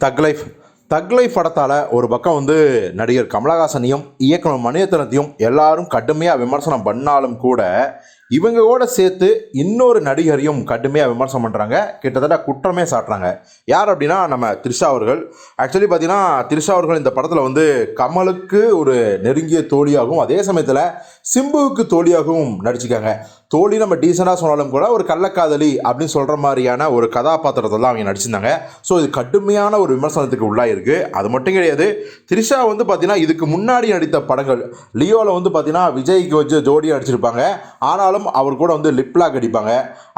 தக் லைஃப் தக் லைஃப் படத்தால் ஒரு பக்கம் வந்து நடிகர் கமலஹாசனையும் இயக்குனர் மணியத்தனத்தையும் எல்லாரும் கடுமையாக விமர்சனம் பண்ணாலும் கூட இவங்க கூட சேர்த்து இன்னொரு நடிகரையும் கடுமையாக விமர்சனம் பண்ணுறாங்க கிட்டத்தட்ட குற்றமே சாட்டுறாங்க. யார் அப்படின்னா நம்ம த்ரிஷா அவர்கள். ஆக்சுவலி பார்த்தீங்கன்னா த்ரிஷா அவர்கள் இந்த படத்தில் வந்து கமலுக்கு ஒரு நெருங்கிய தோழியாகவும் அதே சமயத்தில் சிம்புவுக்கு தோழியாகவும் நடிச்சிக்காங்க தோழி நம்ம டீசெண்டாக சொன்னாலும் கூட ஒரு கள்ளக்காதலி அப்படின்னு சொல்கிற மாதிரியான ஒரு கதாபாத்திரத்தை தான் அவங்க நடிச்சிருந்தாங்க. ஸோ இது கடுமையான ஒரு விமர்சனத்துக்கு உள்ளாயிருக்கு. அது மட்டும் கிடையாது த்ரிஷா வந்து பார்த்தீங்கன்னா இதுக்கு முன்னாடி நடித்த படங்கள் லியோவில் வந்து பார்த்தீங்கன்னா விஜய்க்கு வச்சு ஜோடியாக நடிச்சிருப்பாங்க. ஆனாலும் அவர் கூட வந்து லிப்லாக் அடிப்பாங்க.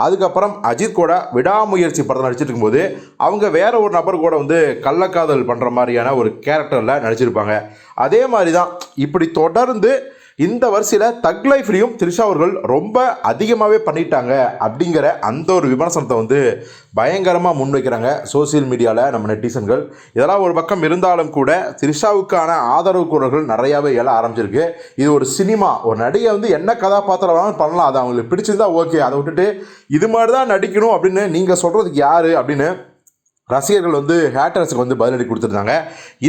அதுக்கப்புறம் அஜித் கூட விடாமுயற்சி படத்தில் நடிச்சிட்டு இருக்கும்போது அவங்க வேற ஒரு நபர் கூட வந்து கள்ளக்காதல் பண்ணுற மாதிரியான ஒரு கேரக்டரில் நடிச்சிருப்பாங்க. அதே மாதிரி தான் இப்படி தொடர்ந்து இந்த வரிசையில் தக் லைஃப்லையும் த்ரிஷா அவர்கள் ரொம்ப அதிகமாகவே பண்ணிட்டாங்க அப்படிங்கிற அந்த ஒரு விமர்சனத்தை வந்து பயங்கரமாக முன்வைக்கிறாங்க சோசியல் மீடியாவில் நம்ம நெட்டிசன்கள். இதெல்லாம் ஒரு பக்கம் இருந்தாலும் கூட த்ரிஷாவுக்கான ஆதரவு குரல்கள் நிறையாவே எழ ஆரம்பிச்சிருக்கு. இது ஒரு சினிமா ஒரு நடிகை வந்து என்ன கதாபாத்திரம் வேணாலும் பண்ணலாம். அது அவங்களுக்கு பிடிச்சிருந்தா ஓகே அதை விட்டுட்டு இது மாதிரி தான் நடிக்கணும் அப்படின்னு நீங்கள் சொல்கிறதுக்கு யார் அப்படின்னு ரசிகர்கள் வந்து ஹேட்டர்ஸுக்கு வந்து பதிலடி கொடுத்துருந்தாங்க.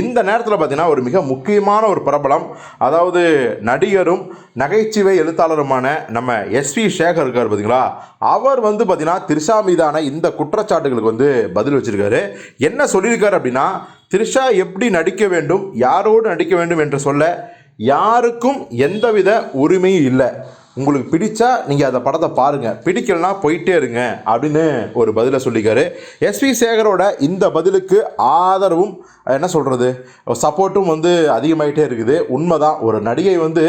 இந்த நேரத்தில் பார்த்தீங்கன்னா ஒரு மிக முக்கியமான ஒரு பிரபலம் அதாவது நடிகரும் நகைச்சுவை எழுத்தாளருமான நம்ம எஸ்வி சேகர் இருக்கார் பார்த்தீங்களா அவர் வந்து பார்த்தீங்கன்னா திரிஷா மீதான இந்த குற்றச்சாட்டுகளுக்கு வந்து பதில் வச்சுருக்காரு. என்ன சொல்லியிருக்காரு அப்படின்னா திரிஷா எப்படி நடிக்க வேண்டும் யாரோடு நடிக்க வேண்டும் என்று சொல்ல யாருக்கும் எந்தவித உரிமையும் இல்லை. உங்களுக்கு பிடிச்சா நீங்கள் அந்த படத்தை பாருங்கள் பிடிக்கலனா போயிட்டே இருங்க அப்படின்னு ஒரு பதிலை சொல்லிக்காரு. எஸ்வி சேகரோட இந்த பதிலுக்கு ஆதரவும் என்ன சொல்கிறது சப்போர்ட்டும் வந்து அதிகமாகிட்டே இருக்குது. உண்மைதான் ஒரு நடிகை வந்து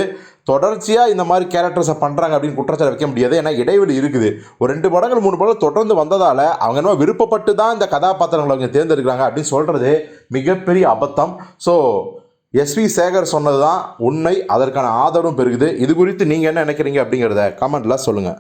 தொடர்ச்சியாக இந்த மாதிரி கேரக்டர்ஸை பண்ணுறாங்க அப்படின்னு குற்றச்சாட்டு வைக்க முடியாது. ஏன்னா இடைவெளி இருக்குது. ஒரு ரெண்டு படங்கள் மூணு படம் தொடர்ந்து வந்ததால் அவங்க என்ன விருப்பப்பட்டு தான் இந்த கதாபாத்திரங்களை அவங்க தேர்ந்தெடுக்கிறாங்க அப்படின்னு சொல்கிறது மிகப்பெரிய அபத்தம். ஸோ எஸ்வி சேகர் சொன்னது தான் உண்மை அதற்கான ஆதரவும் பெருகுது. இது குறித்து நீங்கள் என்ன நினைக்கிறீங்க அப்படிங்கிறத கமெண்ட்டில் சொல்லுங்கள்